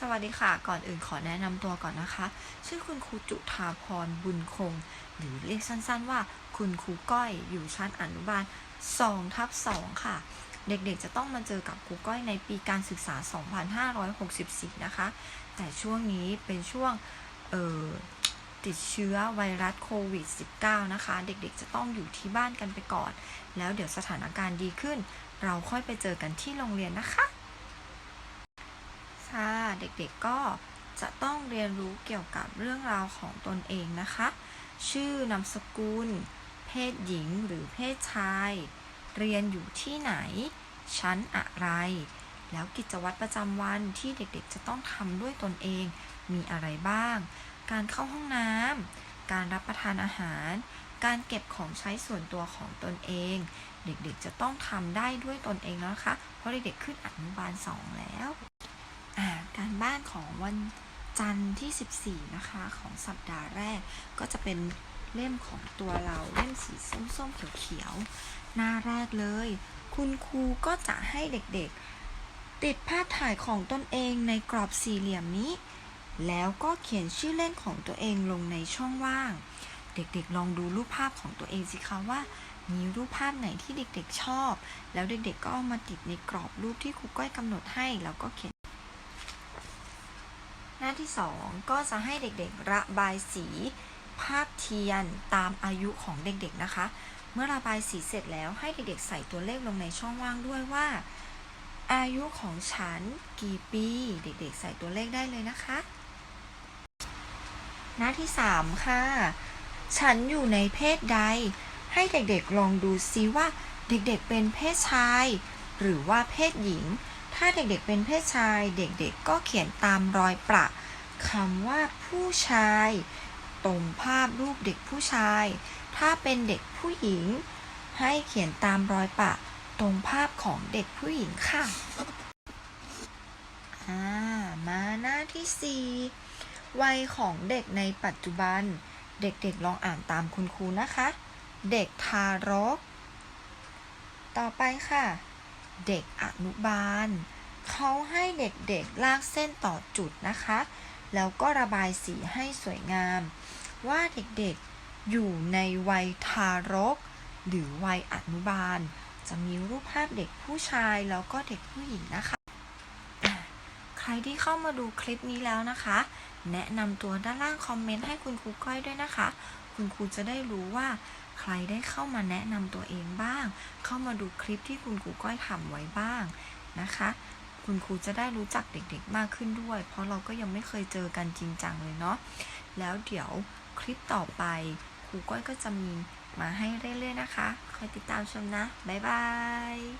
สวัสดีค่ะ ก่อนอื่นขอแนะนำตัวก่อนนะคะ ชื่อคุณครูจุธาพรบุญคง หรือเรียกสั้นๆว่า คุณครูก้อยอยู่ชั้นอนุบาล2ทับ2ค่ะ เด็กๆจะต้องมาเจอกับครูก้อยในปีการศึกษา 2564 นะคะ แต่ช่วงนี้เป็นช่วงเอ่อติดเชื้อไวรัสโควิด -19 นะคะ เด็กๆจะต้องอยู่ที่บ้านกันไปก่อน แล้วเดี๋ยวสถานการณ์ดีขึ้น เราค่อยไปเจอกันที่โรงเรียนนะคะค่ะ เด็กๆก็จะต้องเรียนรู้เกี่ยวกับเรื่องราวของตนเองนะคะ ชื่อนามสกุล เพศหญิงหรือเพศชาย เรียนอยู่ที่ไหน ชั้นอะไร แล้วกิจวัตรประจำวันที่เด็กๆ จะต้องทำด้วยตนเองมีอะไรบ้าง การเข้าห้องน้ำ การรับประทานอาหาร การเก็บของใช้ส่วนตัวของตนเอง เด็กๆ จะต้องทำได้ด้วยตนเองแล้วนะคะ เพราะเด็กๆ ขึ้นอนุบาลสองแล้ว ของวันจันทร์ที่ 14 นะคะ ของสัปดาห์แรกก็จะเป็นเล่มของตัวเราเล่มสีส้มๆเขียวๆหน้าแรกเลย คุณครูก็จะให้เด็กๆ ติดภาพถ่ายของตนเองในกรอบสี่เหลี่ยมนี้ แล้วก็เขียนชื่อเล่นของตัวเองลงในช่องว่าง เด็กๆลองดูรูปภาพของตัวเองสิคะว่า มีรูปภาพไหนที่เด็กๆชอบ แล้วเด็กๆก็เอามาติดในกรอบรูปที่ครูก้อยกำหนดให้แล้วก็เขียน หน้าที่ 2 ก็จะให้เด็กๆระบายสีภาพเทียนตามอายุของเด็กๆนะคะ เมื่อระบายสีเสร็จแล้วให้เด็กๆใส่ตัวเลขลงในช่องว่างด้วยว่า อายุของฉันกี่ปี เด็กๆ ใส่ตัวเลขได้เลยนะคะ หน้าที่ 3 ค่ะ ฉันอยู่ในเพศใด ให้เด็กๆลองดูซิว่าเด็กๆเป็นเพศชาย หรือว่าเพศหญิง ถ้าเด็กๆเป็นเพศชาย เด็กๆก็เขียนตามรอยประคำว่าผู้ชาย ตรงภาพรูปเด็กผู้ชาย ถ้าเป็นเด็กผู้หญิง ให้เขียนตามรอยประตรงภาพของเด็กผู้หญิงค่ะอ่ามาหน้าที่ 4 วัยของเด็กในปัจจุบัน เด็กๆลองอ่านตามคุณครูนะคะ เด็กทารก ต่อไปค่ะ เด็กอนุบาลเขาให้เด็กๆลากเส้นต่อจุดนะคะ แล้วก็ระบายสีให้สวยงาม ว่าเด็กๆอยู่ในวัยทารก หรือวัยอนุบาล จะมีรูปภาพเด็กผู้ชายแล้วก็เด็กผู้หญิงนะคะ ใครที่เข้ามาดูคลิปนี้แล้วนะคะ แนะนำตัวด้านล่างคอมเมนต์ให้คุณครูก้อยด้วยนะคะ คุณครูจะได้รู้ว่า ใครได้เข้ามาแนะนำตัวเองบ้าง เข้ามาดูคลิปที่คุณครูก้อยทำไว้บ้างนะคะ คุณครูจะได้รู้จักเด็กๆมากขึ้นด้วย เพราะเราก็ยังไม่เคยเจอกันจริงจังเลยเนาะแล้วเดี๋ยวคลิปต่อไปครูก้อยก็จะมีมาให้เรื่อยๆนะคะ คอยติดตามชมนะ บ๊ายบาย